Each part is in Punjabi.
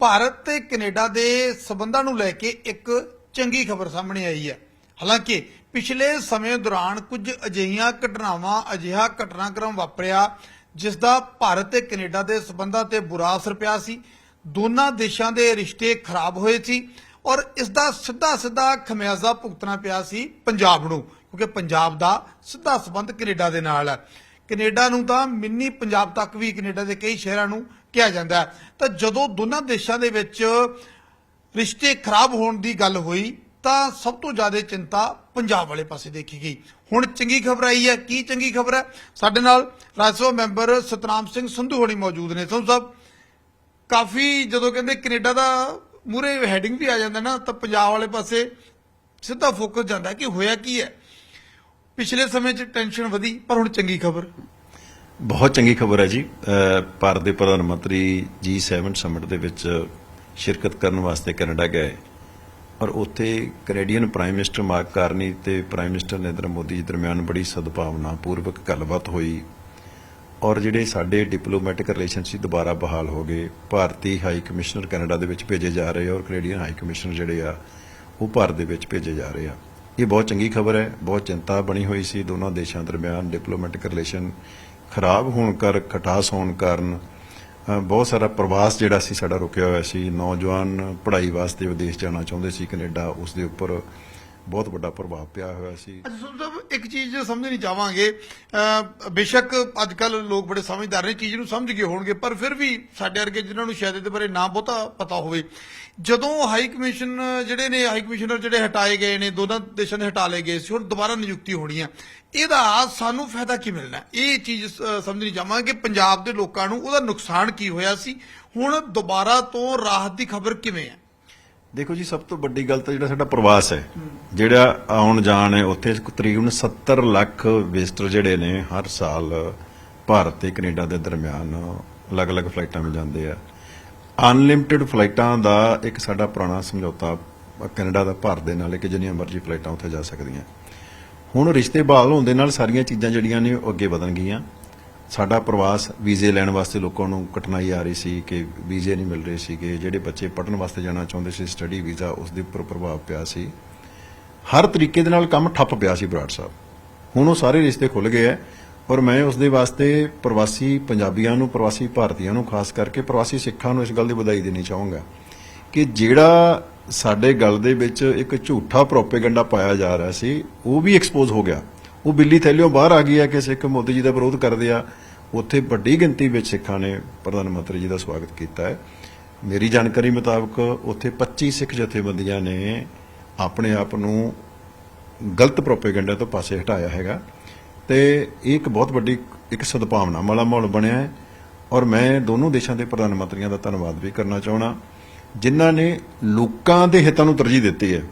ਭਾਰਤ ਤੇ ਕੈਨੇਡਾ ਦੇ ਸਬੰਧਾਂ ਨੂੰ ਲੈ ਕੇ ਇੱਕ ਚੰਗੀ ਖਬਰ ਸਾਹਮਣੇ ਆਈ ਹੈ। ਹਾਲਾਂਕਿ ਪਿਛਲੇ ਸਮੇਂ ਦੌਰਾਨ ਕੁਝ ਅਜਿਹੀਆਂ ਘਟਨਾਵਾਂ, ਅਜਿਹਾ ਘਟਨਾਕ੍ਰਮ ਵਾਪਰਿਆ ਜਿਸ ਦਾ ਭਾਰਤ ਤੇ ਕੈਨੇਡਾ ਦੇ ਸਬੰਧਾਂ ਤੇ ਬੁਰਾ ਅਸਰ ਪਿਆ ਸੀ। ਦੋਨਾਂ ਦੇਸ਼ਾਂ ਦੇ ਰਿਸ਼ਤੇ ਖਰਾਬ ਹੋਏ ਸੀ ਔਰ ਇਸ ਦਾ ਸਿੱਧਾ ਸਿੱਧਾ ਖਮਿਆਜ਼ਾ ਭੁਗਤਣਾ ਪਿਆ ਸੀ ਪੰਜਾਬ ਨੂੰ, ਕਿਉਂਕਿ ਪੰਜਾਬ ਦਾ ਸਿੱਧਾ ਸਬੰਧ ਕੈਨੇਡਾ ਦੇ ਨਾਲ ਹੈ। ਕੈਨੇਡਾ ਨੂੰ ਤਾਂ ਮਿੰਨੀ ਪੰਜਾਬ ਤੱਕ ਵੀ ਕੈਨੇਡਾ ਦੇ ਕਈ ਸ਼ਹਿਰਾਂ ਨੂੰ ਕਿਹਾ ਜਾਂਦਾ ਹੈ। ਤਾਂ ਜਦੋਂ ਦੋਨਾਂ ਦੇਸ਼ਾਂ ਦੇ ਵਿੱਚ ਰਿਸ਼ਤੇ ਖਰਾਬ ਹੋਣ ਦੀ ਗੱਲ ਹੋਈ, ਤਾਂ ਸਭ ਤੋਂ ਜ਼ਿਆਦਾ ਚਿੰਤਾ ਪੰਜਾਬ ਵਾਲੇ ਪਾਸੇ ਦੇਖੀ ਗਈ। ਹੁਣ ਚੰਗੀ ਖਬਰ ਆਈ ਹੈ। ਕੀ ਚੰਗੀ ਖਬਰ ਹੈ? ਸਾਡੇ ਨਾਲ ਰਾਜ ਸਭਾ ਮੈਂਬਰ ਸਤਨਾਮ ਸਿੰਘ ਸੰਧੂ ਹੋਣੀ ਮੌਜੂਦ ਨੇ। ਸੰਧੂ ਸਾਹਿਬ ਕਾਫੀ ਜਦੋਂ ਕਹਿੰਦੇ ਕੈਨੇਡਾ ਦਾ ਮੂਰੇ ਹੈਡਿੰਗ ਵੀ ਆ ਜਾਂਦਾ ਨਾ, ਤਾਂ ਪੰਜਾਬ ਵਾਲੇ ਪਾਸੇ ਸਿੱਧਾ ਫੋਕਸ ਜਾਂਦਾ ਕਿ ਹੋਇਆ ਕੀ ਹੈ? ਪਿਛਲੇ ਸਮੇਂ 'ਚ ਟੈਨਸ਼ਨ ਵਧੀ, ਪਰ ਹੁਣ ਚੰਗੀ ਖਬਰ। ਬਹੁਤ ਚੰਗੀ ਖਬਰ ਹੈ ਜੀ। ਅਹ, ਭਾਰਤ ਦੇ ਪ੍ਰਧਾਨ ਮੰਤਰੀ G7 ਸਮਿਟ ਦੇ ਵਿੱਚ ਸ਼ਿਰਕਤ ਕਰਨ ਵਾਸਤੇ ਕੈਨੇਡਾ ਗਏ ਔਰ ਉੱਥੇ Canadian prime minister Mark Carney ਤੇ ਪ੍ਰਾਈਮ ਮਿਨਿਸਟਰ ਨਰਿੰਦਰ ਮੋਦੀ ਜੀ ਦਰਮਿਆਨ ਬੜੀ ਸਦਭਾਵਨਾ ਪੂਰਵਕ ਗੱਲਬਾਤ ਹੋਈ ਔਰ ਜਿਹੜੇ ਸਾਡੇ ਡਿਪਲੋਮੈਟਿਕ ਰਿਲੇਸ਼ਨ ਸੀ ਦੁਬਾਰਾ ਬਹਾਲ ਹੋ ਗਏ। ਭਾਰਤੀ ਹਾਈ ਕਮਿਸ਼ਨਰ ਕੈਨੇਡਾ ਦੇ ਵਿੱਚ ਭੇਜੇ ਜਾ ਰਹੇ ਆ ਔਰ ਕੈਨੇਡੀਅਨ ਹਾਈ ਕਮਿਸ਼ਨਰ ਜਿਹੜੇ ਆ, ਉਹ ਭਾਰਤ ਦੇ ਵਿੱਚ ਭੇਜੇ ਜਾ ਰਹੇ ਆ। ਇਹ ਬਹੁਤ ਚੰਗੀ ਖਬਰ ਹੈ, ਬਹੁਤ ਚਿੰਤਾ ਬਣੀ ਹੋਈ ਸੀ, ਦੋਨਾਂ ਦੇਸ਼ਾਂ ਦਰਮਿਆਨ ਡਿਪਲੋਮੈਟਿਕ ਰਿਲੇਸ਼ਨ ਖਰਾਬ ਹੋਣ ਕਰ, ਖਟਾਸ ਹੋਣ ਕਾਰਨ ਬਹੁਤ ਸਾਰਾ ਪ੍ਰਵਾਸ ਜਿਹੜਾ ਸੀ ਸਾਡਾ ਰੁਕਿਆ ਹੋਇਆ ਸੀ, ਨੌਜਵਾਨ ਪੜ੍ਹਾਈ ਵਾਸਤੇ ਵਿਦੇਸ਼ ਜਾਣਾ ਚਾਹੁੰਦੇ ਸੀ ਕੈਨੇਡਾ ਉਸ ਦੇ ਉੱਪਰ ਬਹੁਤ ਵੱਡਾ ਪ੍ਰਭਾਵ ਪਿਆ ਹੋਇਆ ਸੀ। ਅੱਛਾ ਇੱਕ ਚੀਜ਼ ਸਮਝਣੀ ਚਾਹਾਂਗੇ ਅਹ ਬੇਸ਼ੱਕ ਅੱਜ ਕੱਲ ਲੋਕ ਬੜੇ ਸਮਝਦਾਰ ਨੇ, ਚੀਜ਼ ਨੂੰ ਸਮਝ ਗਏ ਹੋਣਗੇ, ਪਰ ਫਿਰ ਵੀ ਸਾਡੇ ਵਰਗੇ ਜਿਨ੍ਹਾਂ ਨੂੰ ਸ਼ਾਇਦ ਇਹਦੇ ਬਾਰੇ ਨਾ ਬਹੁਤਾ ਪਤਾ ਹੋਵੇ, ਜਦੋਂ ਹਾਈ ਕਮਿਸ਼ਨ ਜਿਹੜੇ ਨੇ, ਹਾਈ ਕਮਿਸ਼ਨਰ ਜਿਹੜੇ ਹਟਾਏ ਗਏ ਨੇ, ਦੋਨਾਂ ਦੇਸ਼ਾਂ ਦੇ ਹਟਾ ਲਏ ਗਏ ਸੀ, ਹੁਣ ਦੁਬਾਰਾ ਨਿਯੁਕਤੀ ਹੋਣੀ ਆ, ਇਹਦਾ ਸਾਨੂੰ ਫਾਇਦਾ ਕੀ ਮਿਲਣਾ? ਇਹ ਚੀਜ਼ ਸਮਝਣੀ ਚਾਹਾਂਗੇ, ਪੰਜਾਬ ਦੇ ਲੋਕਾਂ ਨੂੰ ਉਹਦਾ ਨੁਕਸਾਨ ਕੀ ਹੋਇਆ ਸੀ, ਹੁਣ ਦੁਬਾਰਾ ਤੋਂ ਰਾਹਤ ਦੀ ਖਬਰ ਕਿਵੇਂ ਹੈ ਦੇਖੋ ਜੀ, ਸਭ ਤੋਂ ਵੱਡੀ ਗੱਲ ਤਾਂ ਜਿਹੜਾ ਸਾਡਾ ਪ੍ਰਵਾਸ ਹੈ, ਜਿਹੜਾ ਆਉਣ ਜਾਣ ਹੈ, ਉੱਥੇ ਤਕਰੀਬਨ 70 ਲੱਖ ਵਿਜ਼ਟਰ ਜਿਹੜੇ ਨੇ ਹਰ ਸਾਲ ਭਾਰਤ ਤੇ ਕੈਨੇਡਾ ਦੇ ਦਰਮਿਆਨ ਅਲੱਗ-ਅਲੱਗ ਫਲਾਈਟਾਂ 'ਤੇ ਜਾਂਦੇ ਆ। ਅਨਲਿਮਿਟਿਡ ਫਲਾਈਟਾਂ ਦਾ ਇੱਕ ਸਾਡਾ ਪੁਰਾਣਾ ਸਮਝੌਤਾ ਕੈਨੇਡਾ ਦਾ, ਭਾਰਤ ਦੇ ਨਾਲ, ਕਿ ਜਿੰਨੀਆਂ ਮਰਜ਼ੀ ਫਲਾਈਟਾਂ ਉੱਥੇ ਜਾ ਸਕਦੀਆਂ। ਹੁਣ ਰਿਸ਼ਤੇ ਬਹਾਲ ਹੋਣ ਦੇ ਨਾਲ ਸਾਰੀਆਂ ਚੀਜ਼ਾਂ ਜਿਹੜੀਆਂ ਨੇ ਉਹ ਅੱਗੇ ਵਧਣ ਗਈਆਂ ਸਾਡਾ ਪ੍ਰਵਾਸ ਵੀਜ਼ੇ ਲੈਣ ਵਾਸਤੇ ਲੋਕਾਂ ਨੂੰ ਕਠਿਨਾਈ ਆ ਰਹੀ ਸੀ ਕਿ ਵੀਜ਼ੇ ਨਹੀਂ ਮਿਲ ਰਹੇ ਸੀਗੇ। ਜਿਹੜੇ ਬੱਚੇ ਪੜ੍ਹਨ ਵਾਸਤੇ ਜਾਣਾ ਚਾਹੁੰਦੇ ਸੀ ਸਟੱਡੀ ਵੀਜ਼ਾ ਉਸ ਦੇ ਉੱਪਰ ਪ੍ਰਭਾਵ ਪਿਆ ਸੀ। ਹਰ ਤਰੀਕੇ ਦੇ ਨਾਲ ਕੰਮ ਠੱਪ ਪਿਆ ਸੀ ਬਰਾੜ ਸਾਹਿਬ। ਹੁਣ ਉਹ ਸਾਰੇ ਰਿਸ਼ਤੇ ਖੁੱਲ ਗਏ ਐ ਔਰ ਮੈਂ ਉਸ ਦੇ ਵਾਸਤੇ ਪ੍ਰਵਾਸੀ ਪੰਜਾਬੀਆਂ ਨੂੰ, ਪ੍ਰਵਾਸੀ ਭਾਰਤੀਆਂ ਨੂੰ, ਖਾਸ ਕਰਕੇ ਪ੍ਰਵਾਸੀ ਸਿੱਖਾਂ ਨੂੰ ਇਸ ਗੱਲ ਦੀ ਵਧਾਈ ਦੇਣੀ ਚਾਹੂੰਗਾ ਕਿ ਜਿਹੜਾ ਸਾਡੇ ਗੱਲ ਦੇ ਵਿੱਚ ਇੱਕ ਝੂਠਾ ਪ੍ਰੋਪੇਗੈਂਡਾ ਪਾਇਆ ਜਾ ਰਿਹਾ ਸੀ, ਉਹ ਵੀ ਐਕਸਪੋਜ਼ ਹੋ ਗਿਆ। ਉਹ ਬਿੱਲੀ ਥੈਲਿਓਂ ਬਾਹਰ ਆ ਗਈ ਹੈ ਕਿ ਸਿੱਖ ਮੋਦੀ ਜੀ ਦਾ ਵਿਰੋਧ ਕਰਦੇ ਆ। ਉੱਥੇ ਵੱਡੀ ਗਿਣਤੀ ਵਿੱਚ ਸਿੱਖਾਂ ਨੇ ਪ੍ਰਧਾਨ ਮੰਤਰੀ ਜੀ ਦਾ ਸਵਾਗਤ ਕੀਤਾ ਹੈ। ਮੇਰੀ ਜਾਣਕਾਰੀ ਮੁਤਾਬਕ ਉੱਥੇ 25 ਸਿੱਖ ਜਥੇਬੰਦੀਆਂ ਨੇ ਆਪਣੇ ਆਪ ਨੂੰ ਗਲਤ ਪ੍ਰੋਪੇਗੈਂਡਾ ਤੋਂ ਪਾਸੇ ਹਟਾਇਆ ਹੈਗਾ। ਤੇ ਇਹ ਇੱਕ ਬਹੁਤ ਵੱਡੀ ਇੱਕ ਸਦਭਾਵਨਾ ਵਾਲਾ ਮਾਹੌਲ ਬਣਿਆ ਹੈ। ਔਰ ਮੈਂ ਦੋਨੋਂ ਦੇਸ਼ਾਂ ਦੇ ਪ੍ਰਧਾਨ ਮੰਤਰੀਆਂ ਦਾ ਧੰਨਵਾਦ ਵੀ ਕਰਨਾ ਚਾਹਣਾ ਜਿਨ੍ਹਾਂ ਨੇ ਲੋਕਾਂ ਦੇ ਹਿੱਤਾਂ ਨੂੰ ਤਰਜੀਹ ਦਿੱਤੀ ਹੈ।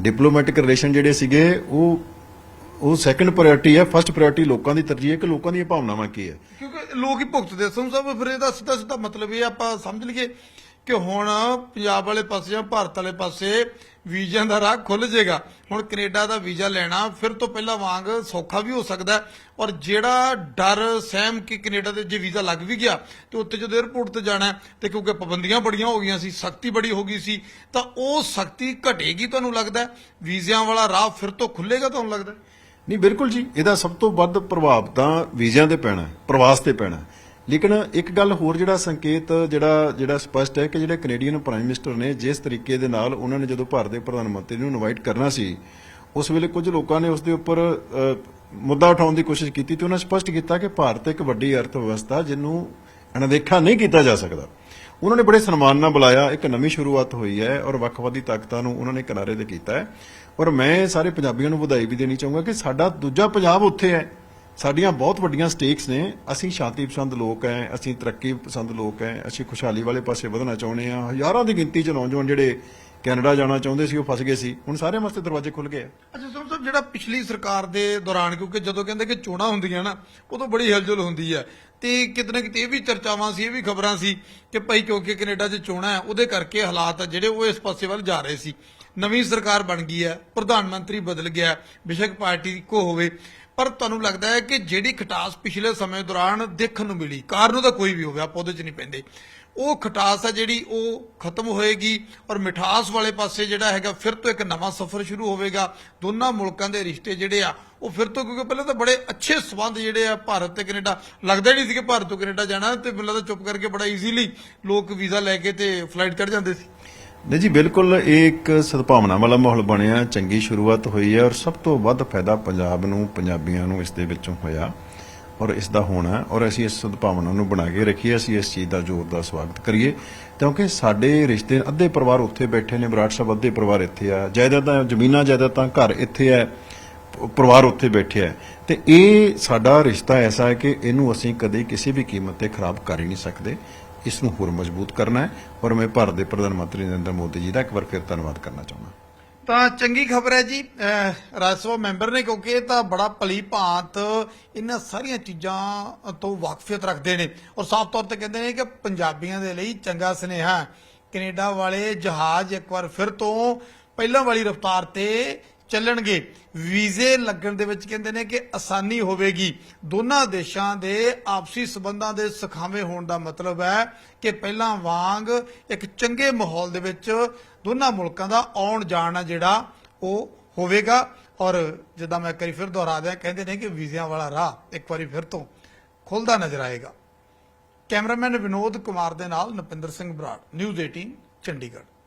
ਡਿਪਲੋਮੈਟਿਕ ਰਿਲੇਸ਼ਨ ਜਿਹੜੇ ਸੀਗੇ, ਉਹ ਉਹ ਸੈਕੰਡ ਪ੍ਰਾਇੋਰਟੀ ਹੈ ਫਰਸਟ ਪ੍ਰਾਇੋਰਟੀ ਲੋਕਾਂ ਦੀ ਤਰਜੀਹ ਹੈ ਕਿ ਲੋਕਾਂ ਦੀਆਂ ਭਾਵਨਾਵਾਂ ਕੀ ਹੈ? ਕਿਉਂਕਿ ਲੋਕ ਹੀ ਭੁਗਤਦੇ ਸਨ ਸਾਹਿਬ ਫਿਰ ਇਹਦਾ ਸਿੱਧਾ ਸਿੱਧਾ ਮਤਲਬ ਇਹ ਆਪਾਂ ਸਮਝ ਲਈਏ ਕਿ ਹੁਣ ਪੰਜਾਬ ਵਾਲੇ ਪਾਸੇ ਜਾਂ ਭਾਰਤ ਵਾਲੇ ਪਾਸੇ ਵੀਜ਼ਿਆਂ ਦਾ ਰਾਹ ਖੁੱਲ ਜਾਏਗਾ। ਹੁਣ ਕੈਨੇਡਾ ਦਾ ਵੀਜ਼ਾ ਲੈਣਾ, ਫਿਰ ਤੋਂ ਪਹਿਲਾਂ ਵਾਂਗ ਸੌਖਾ ਵੀ ਹੋ ਸਕਦਾ ਔਰ ਜਿਹੜਾ ਡਰ, ਸਹਿਮ ਕਿ ਕੈਨੇਡਾ ਦੇ ਜੇ ਵੀਜ਼ਾ ਲੱਗ ਵੀ ਗਿਆ, ਤੇ ਉੱਤੇ ਜਦੋਂ 에ਅਰਪੋਰਟ ਤੇ ਜਾਣਾ ਤੇ ਕਿਉਂਕਿ ਪਾਬੰਦੀਆਂ ਬੜੀਆਂ ਹੋ ਗਈਆਂ ਸੀ, ਸਖਤੀ ਬੜੀ ਹੋ ਗਈ ਸੀ, ਤਾਂ ਉਹ ਸਖਤੀ ਘਟੇਗੀ ਤੁਹਾਨੂੰ ਲੱਗਦਾ ਹੈ? ਵੀਜ਼ਿਆਂ ਵਾਲਾ ਰਾਹ ਫਿਰ ਤੋਂ ਖੁੱਲੇਗਾ ਤੁਹਾਨੂੰ ਲੱਗਦਾ ਨਹੀਂ ਬਿਲਕੁਲ ਜੀ ਇਹਦਾ ਸਭ ਤੋਂ ਵੱਧ ਪ੍ਰਭਾਵ ਤਾਂ ਵੀਜ਼ਿਆਂ ਤੇ ਪੈਣਾ ਹੈ, ਪ੍ਰਵਾਸ ਤੇ ਪੈਣਾ ਹੈ। ਲੇਕਿਨ ਇੱਕ ਗੱਲ ਹੋਰ ਜਿਹੜਾ ਸੰਕੇਤ ਜਿਹੜਾ ਜਿਹੜਾ ਸਪਸ਼ਟ ਹੈ ਕਿ ਜਿਹੜੇ ਕੈਨੇਡੀਅਨ ਪ੍ਰਾਈਮ ਮਿਨਿਸਟਰ ਨੇ ਜਿਸ ਤਰੀਕੇ ਦੇ ਨਾਲ ਉਹਨਾਂ ਨੇ ਜਦੋਂ ਭਾਰਤ ਦੇ ਪ੍ਰਧਾਨ ਮੰਤਰੀ ਨੂੰ ਇਨਵਾਈਟ ਕਰਨਾ ਸੀ ਉਸ ਵੇਲੇ ਕੁਝ ਲੋਕਾਂ ਨੇ ਉਸ ਦੇ ਉੱਪਰ ਮੁੱਦਾ ਉਠਾਉਣ ਦੀ ਕੋਸ਼ਿਸ਼ ਕੀਤੀ ਤੇ ਉਹਨਾਂ ਸਪਸ਼ਟ ਕੀਤਾ ਕਿ ਭਾਰਤ ਇੱਕ ਵੱਡੀ ਅਰਥ ਵਿਵਸਥਾ ਜਿਹਨੂੰ ਅਣਦੇਖਾ ਨਹੀਂ ਕੀਤਾ ਜਾ ਸਕਦਾ ਉਹਨਾਂ ਨੇ ਬੜੇ ਸਨਮਾਨ ਨਾਲ ਬੁਲਾਇਆ, ਇੱਕ ਨਵੀਂ ਸ਼ੁਰੂਆਤ ਹੋਈ ਹੈ ਔਰ ਵੱਖਵਾਦੀ ਤਾਕਤਾਂ ਨੂੰ ਉਹਨਾਂ ਨੇ ਕਿਨਾਰੇ ਤੇ ਕੀਤਾ ਹੈ। ਔਰ ਮੈਂ ਸਾਰੇ ਪੰਜਾਬੀਆਂ ਨੂੰ ਵਧਾਈ ਵੀ ਦੇਣੀ ਚਾਹੂੰਗਾ ਕਿ ਸਾਡਾ ਦੂਜਾ ਪੰਜਾਬ ਉੱਥੇ ਹੈ। ਸਾਡੀਆਂ ਬਹੁਤ ਵੱਡੀਆਂ ਸਟੇਕਸ ਨੇ। ਅਸੀਂ ਸ਼ਾਂਤੀ ਪਸੰਦ ਲੋਕ ਹੈ ਅਸੀਂ ਤਰੱਕੀ ਪਸੰਦ ਲੋਕ ਹੈ ਅਸੀਂ ਖੁਸ਼ਹਾਲੀ ਵਾਲੇ ਪਾਸੇ ਵਧਣਾ ਚਾਹੁੰਦੇ ਹਾਂ। ਹਜ਼ਾਰਾਂ ਦੀ ਗਿਣਤੀ ਚ ਨੌਜਵਾਨ ਜਿਹੜੇ ਕੈਨੇਡਾ ਜਾਣਾ ਚਾਹੁੰਦੇ ਸੀ ਉਹ ਫਸ ਗਏ ਸੀ। ਹੁਣ ਸਾਰਿਆਂ ਵਾਸਤੇ ਦਰਵਾਜ਼ੇ ਖੁੱਲ ਗਏ ਅੱਛਾ ਸਰ ਸਾਹਿਬ ਜਿਹੜਾ ਪਿਛਲੀ ਸਰਕਾਰ ਦੇ ਦੌਰਾਨ ਕਿਉਂਕਿ ਜਦੋਂ ਕਹਿੰਦੇ ਕਿ ਚੋਣਾਂ ਹੁੰਦੀਆਂ ਨਾ ਉਦੋਂ ਬੜੀ ਹਿਲਜੁਲ ਹੁੰਦੀ ਹੈ ਤੇ ਕਿਤੇ ਨਾ ਕਿਤੇ ਇਹ ਵੀ ਚਰਚਾਵਾਂ ਸੀ ਇਹ ਵੀ ਖਬਰਾਂ ਸੀ ਕਿ ਭਾਈ ਕਿਉਂਕਿ ਕੈਨੇਡਾ 'ਚ ਚੋਣਾਂ ਹੈ ਉਹਦੇ ਕਰਕੇ ਹਾਲਾਤ ਜਿਹੜੇ ਉਹ ਇਸ ਪਾਸੇ ਵੱਲ ਜਾ ਰਹੇ ਸੀ। ਨਵੀਂ ਸਰਕਾਰ ਬਣ ਗਈ ਹੈ ਪ੍ਰਧਾਨ ਮੰਤਰੀ ਬਦਲ ਗਿਆ ਹੈ, ਬੇਸ਼ੱਕ ਪਾਰਟੀ ਇੱਕੋ ਹੋਵੇ। ਪਰ ਤੁਹਾਨੂੰ ਲੱਗਦਾ ਹੈ ਕਿ ਜਿਹੜੀ ਖਟਾਸ ਪਿਛਲੇ ਸਮੇਂ ਦੌਰਾਨ ਦੇਖਣ ਨੂੰ ਮਿਲੀ ਕਾਰਨ ਉਹਦਾ ਕੋਈ ਵੀ ਹੋਵੇ, ਆਪਾਂ ਉਹਦੇ 'ਚ ਨਹੀਂ ਪੈਂਦੇ। ਉਹ ਖਟਾਸ ਹੈ ਜਿਹੜੀ ਉਹ ਖਤਮ ਹੋਏਗੀ ਔਰ ਮਿਠਾਸ ਵਾਲੇ ਪਾਸੇ ਜਿਹੜਾ ਹੈਗਾ ਫਿਰ ਤੋਂ ਇੱਕ ਨਵਾਂ ਸਫ਼ਰ ਸ਼ੁਰੂ ਹੋਵੇਗਾ। ਦੋਨਾਂ ਮੁਲਕਾਂ ਦੇ ਰਿਸ਼ਤੇ ਜਿਹੜੇ ਆ, ਉਹ ਫਿਰ ਤੋਂ ਕਿਉਂਕਿ ਪਹਿਲਾਂ ਤਾਂ ਬੜੇ ਅੱਛੇ ਸਬੰਧ ਜਿਹੜੇ ਆ ਭਾਰਤ ਤੇ ਕੈਨੇਡਾ, ਲੱਗਦਾ ਨਹੀਂ ਸੀ ਕਿ ਭਾਰਤ ਤੋਂ ਕੈਨੇਡਾ ਜਾਣਾ ਤੇ ਮੈਨੂੰ ਲੱਗਦਾ ਚੁੱਪ ਕਰਕੇ ਬੜਾ ਈਜ਼ੀਲੀ ਲੋਕ ਵੀਜ਼ਾ ਲੈ ਕੇ ਤੇ ਫਲਾਈਟ ਚੜ ਜਾਂਦੇ ਸੀ। ਨਹੀਂ ਜੀ, ਬਿਲਕੁਲ ਇਹ ਇੱਕ ਸਦਭਾਵਨਾ ਵਾਲਾ ਮਾਹੌਲ ਬਣਿਆ, ਚੰਗੀ ਸ਼ੁਰੂਆਤ ਹੋਈ ਹੈ ਔਰ ਸਭ ਤੋਂ ਵੱਧ ਫਾਇਦਾ ਪੰਜਾਬ ਨੂੰ, ਪੰਜਾਬੀਆਂ ਨੂੰ ਇਸ ਦੇ ਵਿੱਚੋਂ ਹੋਇਆ ਔਰ ਇਸ ਦਾ ਹੋਣਾ ਔਰ ਅਸੀਂ ਇਸ ਸਦਭਾਵਨਾ ਨੂੰ ਬਣਾ ਕੇ ਰੱਖੀਏ, ਅਸੀਂ ਇਸ ਚੀਜ਼ ਦਾ ਜ਼ੋਰ ਦਾ ਸਵਾਗਤ ਕਰੀਏ। ਕਿਉਂਕਿ ਸਾਡੇ ਰਿਸ਼ਤੇ, ਅੱਧੇ ਪਰਿਵਾਰ ਉੱਥੇ ਬੈਠੇ ਨੇ, ਵਿਰਾਟ ਸਾਹਿਬ ਅੱਧੇ ਪਰਿਵਾਰ ਇੱਥੇ ਆ, ਜਾਇਦਾਦਾਂ, ਜ਼ਮੀਨਾਂ ਜਾਇਦਾਦਾਂ ਘਰ ਇੱਥੇ ਹੈ ਪਰਿਵਾਰ ਉੱਥੇ ਬੈਠਿਆ ਹੈ। ਤੇ ਇਹ ਸਾਡਾ ਰਿਸ਼ਤਾ ਐਸਾ ਹੈ ਕਿ ਇਹਨੂੰ ਅਸੀਂ ਕਦੇ ਕਿਸੇ ਵੀ ਕੀਮਤ ਤੇ ਖਰਾਬ ਕਰ ਹੀ ਨਹੀਂ ਸਕਦੇ। ਇਸ ਨੂੰ ਹੋਰ ਮਜ਼ਬੂਤ ਕਰਨਾ ਹੈ ਔਰ ਮੈਂ ਭਾਰਤ ਦੇ ਪ੍ਰਧਾਨ ਮੰਤਰੀ ਨਰਿੰਦਰ ਮੋਦੀ ਜੀ ਦਾ ਇੱਕ ਵਾਰ ਫਿਰ ਧੰਨਵਾਦ ਕਰਨਾ ਚਾਹੁੰਦਾ ਤਾਂ ਚੰਗੀ ਖਬਰ ਹੈ ਜੀ ਰਾਜ ਸਭਾ ਮੈਂਬਰ ਨੇ ਕਿਉਂਕਿ ਇਹ ਤਾਂ ਬੜਾ ਭਲੀ ਭਾਂਤ ਇਹਨਾਂ ਸਾਰੀਆਂ ਚੀਜ਼ਾਂ ਤੋਂ ਵਾਕਫੀਅਤ ਰੱਖਦੇ ਨੇ ਔਰ ਸਾਫ਼ ਤੌਰ ਤੇ ਕਹਿੰਦੇ ਨੇ ਕਿ ਪੰਜਾਬੀਆਂ ਦੇ ਲਈ ਚੰਗਾ ਸੁਨੇਹਾ ਹੈ। ਕੈਨੇਡਾ ਵਾਲੇ ਜਹਾਜ਼ ਇੱਕ ਵਾਰ ਫਿਰ ਤੋਂ ਪਹਿਲਾਂ ਵਾਲੀ ਰਫ਼ਤਾਰ ਤੇ ਚੱਲਣਗੇ। ਵੀਜ਼ੇ ਲੱਗਣ ਦੇ ਵਿੱਚ ਕਹਿੰਦੇ ਨੇ ਕਿ ਆਸਾਨੀ ਹੋਵੇਗੀ। ਦੋਨਾਂ ਦੇਸ਼ਾਂ ਦੇ ਆਪਸੀ ਸਬੰਧਾਂ ਦੇ ਸਖਾਵੇਂ ਹੋਣ ਦਾ ਮਤਲਬ ਹੈ ਕਿ ਪਹਿਲਾਂ ਵਾਂਗ ਇੱਕ ਚੰਗੇ ਮਾਹੌਲ ਦੇ ਵਿੱਚ ਦੋਨਾਂ ਮੁਲਕਾਂ ਦਾ ਆਉਣ ਜਾਣ ਜਿਹੜਾ ਉਹ ਹੋਵੇਗਾ। ਔਰ ਜਿੱਦਾਂ ਮੈਂ ਕਰੀ ਫਿਰ ਦੁਹਰਾ ਦਿਆਂ, ਕਹਿੰਦੇ ਨੇ ਕਿ ਵੀਜ਼ਿਆਂ ਵਾਲਾ ਰਾਹ ਇੱਕ ਵਾਰੀ ਫਿਰ ਤੋਂ ਖੁੱਲਦਾ ਨਜ਼ਰ ਆਏਗਾ। ਕੈਮਰਾਮੈਨ ਵਿਨੋਦ ਕੁਮਾਰ ਦੇ ਨਾਲ ਨਪਿੰਦਰ ਸਿੰਘ ਬਰਾੜ, ਨਿਊਜ਼ 18 ਚੰਡੀਗੜ੍ਹ।